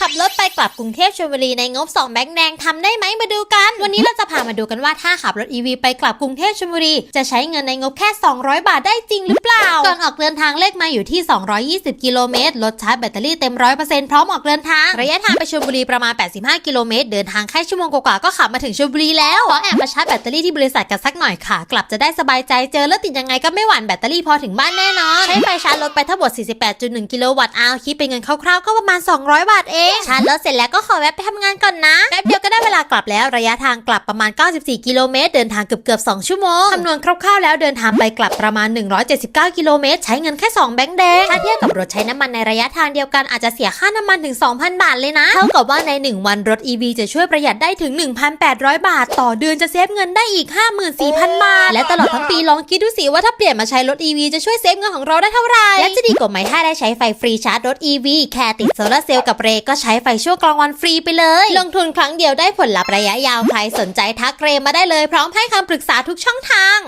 ขับรถไปกลับกรุงเทพชลบุรีในงบ 2 แบงค์แดงทำได้ไหมมาดูกัน วันนี้เราจะพามาดูกันว่าถ้าขับรถ EV ไปกลับกรุงเทพชลบุรี จะใช้เงินในงบแค่ 200 บาทได้จริงหรือเปล่า ก่อนออกเดินทางเลขมาอยู่ที่ 220 กิโลเมตรรถชาร์จแบตเตอรี่เต็ม 100%พร้อมออกเดินทาง ระยะทางไปชลบุรีประมาณ 85 กิโลเมตร เดินทางแค่ชั่วโมงกว่าๆก็ขับมาถึงชลบุรีแล้วขอแอบมาชาร์จแบตเตอรี่ที่บริษัทกันสักหน่อยค่ะ กลับจะได้สบายใจเจอแล้วติดยังไงก็ไม่หวั่นแบตเตอรี่พอถึงบ้านแน่นอนใช้ไฟชาร์จรถไปทั้งหมด 48.1 กิโลวัตต์อาวคิดเป็นเงินคร่าวๆก็ประมาณ 200 บาทเองชาร์จรถเสร็จแล้วก็ขอแวะไปทำงานก่อนนะแป๊บเดียวก็ได้เวลากลับแล้วระยะทางกลับประมาณ 94 กิโลเมตร เดินทางเกือบๆ2ชั่วโมงคำนวณคร่าวๆแล้วเดินทางไปกลับประมาณ 179 กิโลเมตร ใช้เงินแค่ 2 แบงค์แดงถ้าเทียบกับรถใช้น้ำมันในระยะทางเดียวกันอาจจะเสียค่าน้ำมันถึง 2,000 บาทเลยนะเท่ากับว่าใน 1 วันรถ EV จะช่วยประหยัดได้ถึง 1,800 บาท ต่อเดือนจะเซฟเงินได้อีก 54,000 บาท และตลอดทั้งปีลองคิดดูสิว่าถ้าเปลี่ยนมาใช้รถ EV จะช่วยเซฟเงินของเราได้เท่าไหร่และจะดีกว่าไหมถ้าได้ใช้ไฟฟรีชาร์จรถ EV แค่ติดโซลาร์เซลล์กับเรก็ใช้ไฟชั่วกลางวันฟรีไปเลย ลงทุนครั้งเดียวได้ผลลัพธ์ระยะยาวใครสนใจทักเรมมาได้เลยพร้อมให้คำปรึกษาทุกช่องทาง